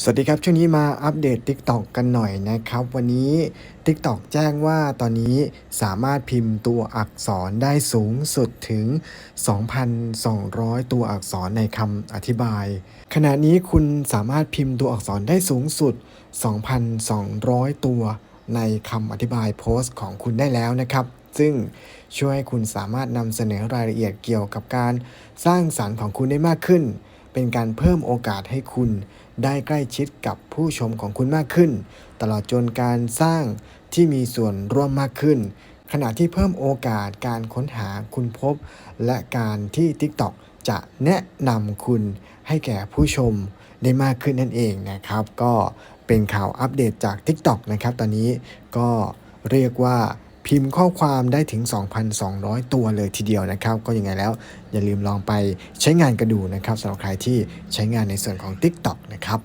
สวัสดีครับ ช่วงนี้มาอัปเดต TikTok กันหน่อยนะครับ วันนี้ TikTok แจ้งว่าตอนนี้สามารถพิมพ์ตัวอักษรได้สูงสุดถึง 2,200 ตัวอักษรในคำอธิบาย ขณะนี้คุณสามารถพิมพ์ตัวอักษรได้สูงสุด 2,200 ตัวในคำอธิบายโพสต์ของคุณได้แล้วนะครับ ซึ่งช่วยให้คุณสามารถนำเสนอรายละเอียดเกี่ยวกับการสร้างสารรค์ของคุณได้มากขึ้น เป็นการเพิ่มโอกาสให้คุณได้ใกล้ชิดกับผู้ชมของคุณมากขึ้น ตลอดจนการสร้างที่มีส่วนร่วมมากขึ้น ขณะที่เพิ่มโอกาสการค้นหาคุณพบ และการที่ TikTok จะแนะนำคุณให้แก่ผู้ชมได้มากขึ้นนั่นเองนะครับ ก็เป็นข่าวอัปเดตจาก TikTok นะครับ ตอนนี้ก็เรียกว่า พิมพ์ข้อความได้ถึง 2,200 ตัวเลยทีเดียวนะครับ ก็ยังไงแล้วอย่าลืมลองไปใช้งานกันดูนะครับสำหรับใครที่ใช้งานในส่วนของ TikTok นะครับ